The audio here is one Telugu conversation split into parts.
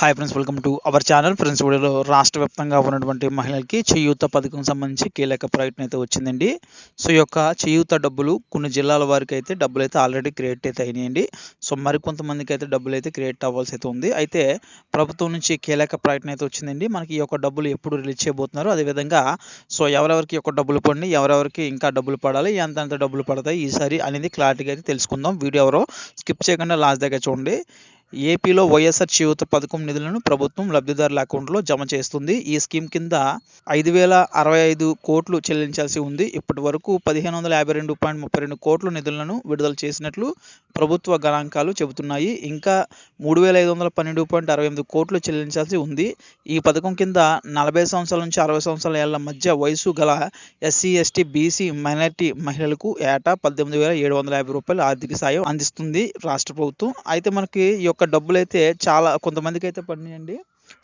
Hi friends welcome to our channel friends వీడియోలో రాష్ట్ర వ్యాప్తంగా ఉన్నటువంటి మహిళలకి చేయూత పథకం సంబంధించి కీలక ప్రకటన అయితే వచ్చిందండి. సో ఈ యొక్క చేయూత డబ్బులు కొన్ని జిల్లాల వారికి అయితే డబ్బులు అయితే ఆల్రెడీ క్రియేట్ అయితే అయినాయండి. సో మరికొంతమందికి అయితే డబ్బులు అయితే క్రియేట్ అవ్వాల్సి అయితే ఉంది. అయితే ప్రభుత్వం నుంచి కీలక ప్రకటన అయితే వచ్చిందండి. మనకి ఈ యొక్క డబ్బులు ఎప్పుడు రిలీజ్ చేయబోతున్నారు అదేవిధంగా సో ఎవరెవరికి ఈ యొక్క డబ్బులు పడినాయి ఎవరెవరికి ఇంకా డబ్బులు పడాలి ఎంత ఎంత డబ్బులు పడతాయి ఈసారి అనేది క్లారిటీగా అయితే తెలుసుకుందాం. వీడియో ఎవరో స్కిప్ చేయకుండా లాస్ట్ దగ్గర చూడండి. ఏపీలో వైఎస్ఆర్ చేయూత పథకం నిధులను ప్రభుత్వం లబ్ధిదారుల అకౌంట్లో జమ చేస్తుంది. ఈ స్కీమ్ కింద ఐదు వేల అరవై ఐదు కోట్లు చెల్లించాల్సి ఉంది. ఇప్పటి వరకు పదిహేను వందల యాభై రెండు పాయింట్ ముప్పై రెండు కోట్ల నిధులను విడుదల చేసినట్లు ప్రభుత్వ గణాంకాలు చెబుతున్నాయి. ఇంకా మూడు వేల ఐదు వందల పన్నెండు పాయింట్ అరవై ఎనిమిది కోట్లు చెల్లించాల్సి ఉంది. ఈ పథకం కింద నలభై సంవత్సరాల నుంచి అరవై సంవత్సరాల ఏళ్ళ మధ్య వయసు గల ఎస్సీ ఎస్టీ బీసీ మైనార్టీ మహిళలకు ఏటా పద్దెనిమిది వేల ఏడు వందల యాభై రూపాయలు ఆర్థిక సాయం అందిస్తుంది రాష్ట్ర ప్రభుత్వం. అయితే మనకి ఈ యొక్క డబ్బులు అయితే చాలా కొంతమందికి అయితే పడినాయండి.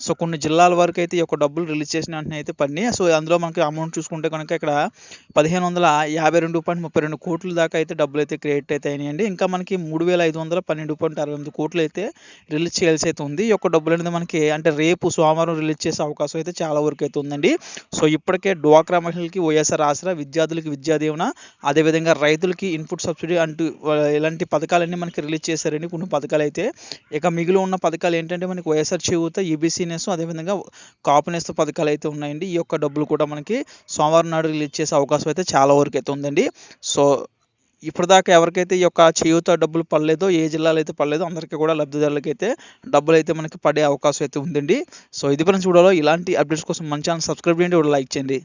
సో కొన్ని జిల్లాల వరకు అయితే ఈ యొక్క డబ్బులు రిలీజ్ చేసిన వెంటనే అయితే పడినాయి. సో అందులో మనకి అమౌంట్ చూసుకుంటే కనుక ఇక్కడ పదిహేను వందల యాభై రెండు పాయింట్ ముప్పై రెండు కోట్ల దాకా అయితే డబ్బులు అయితే క్రియేట్ అయితే అయినాయండి. ఇంకా మనకి మూడు వేల ఐదు వందల పన్నెండు పాయింట్ అరవై ఎనిమిది కోట్లు అయితే రిలీజ్ చేయాల్సి అయితే ఉంది. ఈ యొక్క డబ్బులు అనేది మనకి అంటే రేపు సోమవారం రిలీజ్ చేసే అవకాశం అయితే చాలా వరకు అయితే ఉందండి. సో ఇప్పటికే డ్వాక్రా మహిళలకి వైఎస్ఆర్ ఆసరా విద్యార్థులకి విద్యాదీవన అదేవిధంగా రైతులకి ఇన్పుట్ సబ్సిడీ అంటూ ఇలాంటి పథకాలన్నీ మనకి రిలీజ్ చేశారండి. కొన్ని పథకాలు అయితే ఇక మిగిలి ఉన్న పథకాలు ఏంటంటే మనకి వైఎస్ఆర్ చేయూత ఈబీసీనెస్ అదేవిధంగా కాపునేస్ పథకాలు అయితే ఉన్నాయండి. ఈ యొక్క డబ్బులు కూడా మనకి సోమవారం నాడు రిలీజ్ చేసే అవకాశం అయితే చాలా వరకు అయితే ఉందండి. సో ఇప్పటిదాకా ఎవరికైతే ఈ యొక్క చేయూత డబ్బులు పడలేదో ఏ జిల్లాలో అయితే పడలేదో అందరికీ కూడా లబ్ధిదారులకి అయితే డబ్బులు అయితే మనకి పడే అవకాశం అయితే ఉందండి. సో ఇది పని చూడాలో. ఇలాంటి అప్డేట్స్ కోసం మన ఛానల్ సబ్స్క్రైబ్ చేయండి. లైక్ చేయండి.